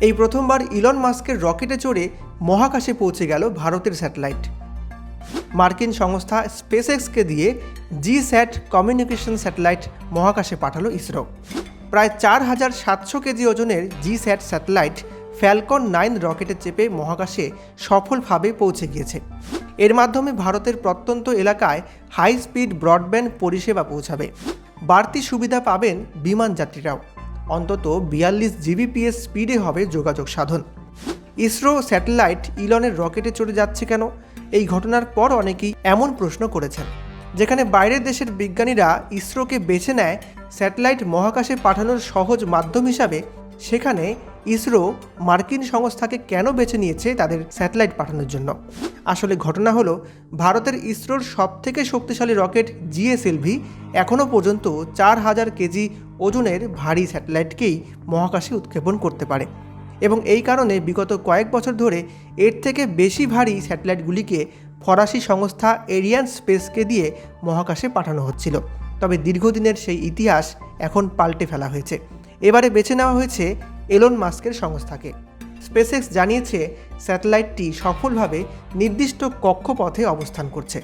এই প্রথমবার ইলন মাস্কের রকেটে চড়ে মহাকাশে পৌঁছে গেল ভারতের স্যাটেলাইট। মার্কিন সংস্থা স্পেসএক্সকে দিয়ে জি স্যাট কমিউনিকেশন স্যাটেলাইট মহাকাশে পাঠালো ইসরো। প্রায় চার হাজার সাতশো কেজি ওজনের G sat satellite Falcon nine রকেটে চেপে মহাকাশে সফলভাবে পৌঁছে গিয়েছে। এর মাধ্যমে ভারতের প্রত্যন্ত এলাকায় হাই স্পিড ব্রডব্যান্ড পরিষেবা পৌঁছাবে। বাড়তি সুবিধা পাবেন বিমান যাত্রীরাও। অন্তত বিয়াল্লিশ জিবিপিএস স্পিডে হবে যোগাযোগ সাধন। ইসরো স্যাটেলাইট ইলনের রকেটে চড়ে যাচ্ছে কেন? এই ঘটনার পর অনেকেই এমন প্রশ্ন করেছেন, যেখানে বাইরের দেশের বিজ্ঞানীরা ইসরোকে বেছে নেয় স্যাটেলাইট মহাকাশে পাঠানোর সহজ মাধ্যম হিসাবে, সেখানে ইসরো মার্কিন সংস্থাকে কেন বেছে নিয়েছে তাদের স্যাটেলাইট পাঠানোর জন্য? আসলে ঘটনা হলো, ভারতের ইসরোর সবথেকে শক্তিশালী রকেট জিএসএলভি এখনও পর্যন্ত চার হাজার কেজি ওজনের ভারী স্যাটেলাইটকেই মহাকাশে উৎক্ষেপণ করতে পারে। এবং এই কারণে বিগত কয়েক বছর ধরে এর থেকে বেশি ভারী স্যাটেলাইটগুলিকে ফরাসি সংস্থা এরিয়ান স্পেসকে দিয়ে মহাকাশে পাঠানো হচ্ছিল। তবে দীর্ঘদিনের সেই ইতিহাস এখন পাল্টে ফেলা হয়েছে। এবারে বেছে নেওয়া হয়েছে এলন মাস্কের সংস্থাকে। স্পেসএক্স জানিয়েছে স্যাটেলাইটটি সফলভাবে নির্দিষ্ট কক্ষপথে অবস্থান করছে।